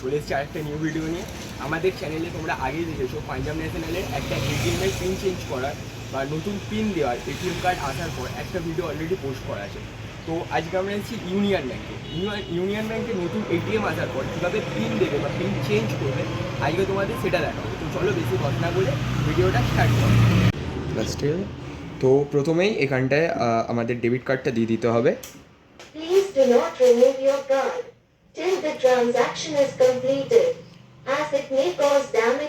চলে এসেছি আরেকটা নিউ ভিডিও নিয়ে। আমাদের চ্যানেলে তোমরা আগেই দেখেছ পাঞ্জাব ন্যাশনালের একটা এটিএমের পিন চেঞ্জ করার বা নতুন পিন দেওয়ার এটিএম কার্ড আসার পর একটা ভিডিও অলরেডি পোস্ট করা আছে। তো আজকে আমরা এসেছি ইউনিয়ন ব্যাঙ্কে ইউনিয়ন ব্যাঙ্কে নতুন এটিএম আসার পর কীভাবে পিন দেবে বা পিন চেঞ্জ করবে আজকে তোমাদের সেটা দেখাবো। তো চলো বেশি কথা না বলে ভিডিওটা স্টার্ট করো। তো প্রথমেই এখানটায় আমাদের ডেবিট কার্ডটা দিয়ে দিতে হবে। Please do not remove your card. Till the transaction is completed,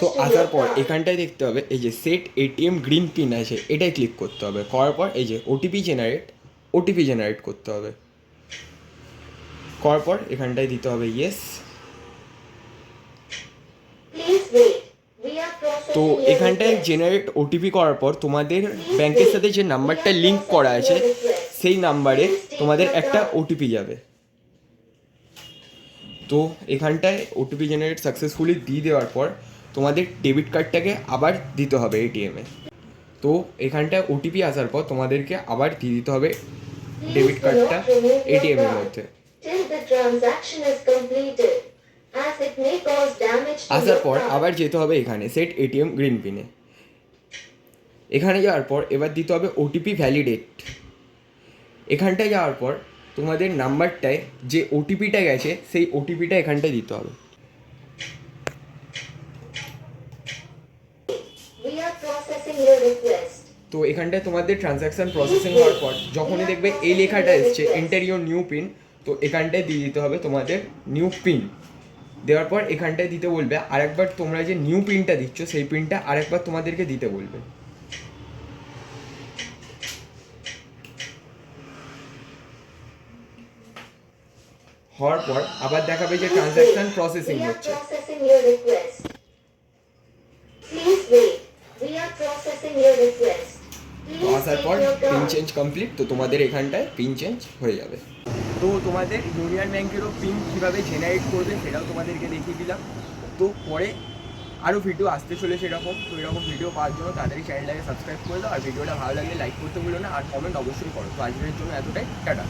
তো আসার পর. এখানটায় দেখতে হবে এই যে সেট এটিএম গ্রিন পিন আছে এটাই ক্লিক করতে হবে। করার পর এই যে ওটিপি জেনারেট ওটিপি জেনারেট করতে হবে। করার পর এখানটায় দিতে হবে ইয়েস তো এখানটায় জেনারেট ওটিপি করার পর তোমাদের ব্যাংকের সাথে যে নাম্বারটা লিঙ্ক করা আছে সেই নাম্বারে তোমাদের একটা ওটিপি যাবে। তো এখানটায় ওটিপি জেনারেট সাকসেসফুলি দিয়ে দেওয়ার পর তোমাদের ডেবিট কার্ডটাকে আবার দিতে হবে এটিএমে তো এখানটায় ওটিপি আসার পর তোমাদেরকে আবার দিয়ে দিতে হবে ডেবিট কার্ডটা not remove your এটিএম এর মধ্যে। আসার পর আবার যেতে হবে এখানে সেট এটিএম গ্রিন পিনে এখানে যাওয়ার পর এবার দিতে হবে ওটিপি ভ্যালিডেট এখানটায় যাওয়ার পর তোমাদের নাম্বারটায় যে ওটিপিটা গেছে সেই ওটিপিটা এখানটায় দিতে হবে. তো এখানটায় তোমাদের ট্রানজ্যাকশন প্রসেসিং হওয়ার পর যখনই দেখবে এই লেখাটা এসছে এন্টার ইউর নিউ পিন তো এখানটায় দিয়ে দিতে হবে তোমাদের নিউ পিন দেওয়ার পর এখানটায় দিতে বলবে আরেকবার তোমরা যে নিউ পিনটা দিচ্ছ সেই পিনটা আরেকবার তোমাদেরকে দিতে বলবে। হওয়ার পর আবার দেখাবে যে ট্রানজ্যাকশন প্রসেসিং হচ্ছে। আসার পর পিন চেঞ্জ কমপ্লিট তো তোমাদের এখানটায় পিন চেঞ্জ হয়ে যাবে। তো তোমাদের ইউনিয়ন ব্যাংকেরও পিন কীভাবে জেনারেট করবে সেটাও তোমাদেরকে দেখিয়ে দিলাম। তো পরে আরও ভিডিও আসতে চলেছে এরকম তো এরকম ভিডিও পাওয়ার জন্য তাড়াতাড়ি চ্যানেলটাকে সাবস্ক্রাইব করে দাও। আর ভিডিওটা ভালো লাগলে লাইক করতে ভুলো না আর কমেন্ট অবশ্যই করো। তো আজকের জন্য এতটাই টাটা।